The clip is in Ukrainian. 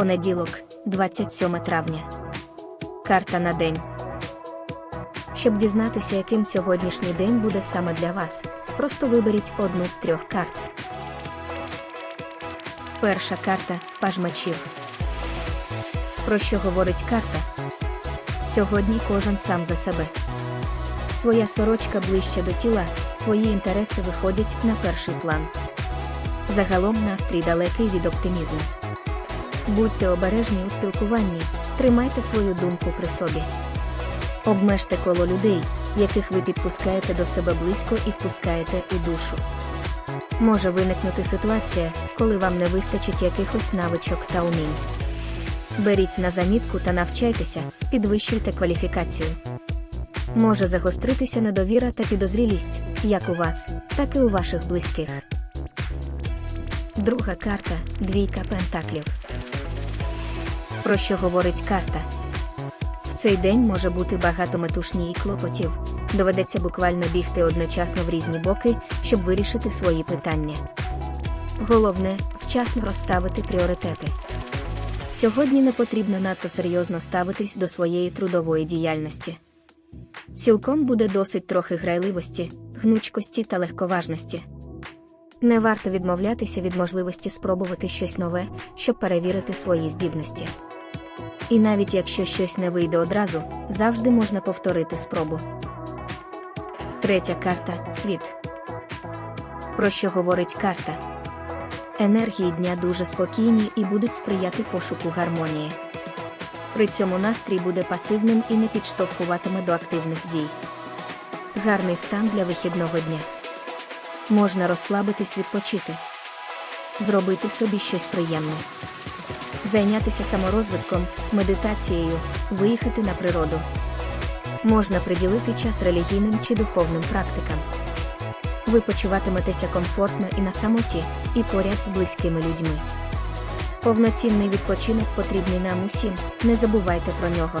Понеділок, 27 травня. Карта на день. Щоб дізнатися, яким сьогоднішній день буде саме для вас, просто виберіть одну з трьох карт. Перша карта паж мечів. Про що говорить карта? Сьогодні кожен сам за себе. Своя сорочка ближче до тіла, свої інтереси виходять на перший план. Загалом настрій далекий від оптимізму. Будьте обережні у спілкуванні, тримайте свою думку при собі. Обмежте коло людей, яких ви підпускаєте до себе близько і впускаєте у душу. Може виникнути ситуація, коли вам не вистачить якихось навичок та умінь. Беріть на замітку та навчайтеся, підвищуйте кваліфікацію. Може загостритися недовіра та підозрілість, як у вас, так і у ваших близьких. Друга карта двійка пентаклів. Про що говорить карта? В цей день може бути багато метушні і клопотів. Доведеться буквально бігти одночасно в різні боки, щоб вирішити свої питання. Головне вчасно розставити пріоритети. Сьогодні не потрібно надто серйозно ставитись до своєї трудової діяльності. Цілком буде досить трохи грайливості, гнучкості та легковажності. Не варто відмовлятися від можливості спробувати щось нове, щоб перевірити свої здібності. І навіть якщо щось не вийде одразу, завжди можна повторити спробу. Третя карта світ. Про що говорить карта? Енергії дня дуже спокійні і будуть сприяти пошуку гармонії. При цьому настрій буде пасивним і не підштовхуватиме до активних дій. Гарний стан для вихідного дня. Можна розслабитись відпочити, зробити собі щось приємне, зайнятися саморозвитком, медитацією, виїхати на природу. Можна приділити час релігійним чи духовним практикам. Ви почуватиметеся комфортно і на самоті, і поряд з близькими людьми. Повноцінний відпочинок потрібний нам усім, не забувайте про нього.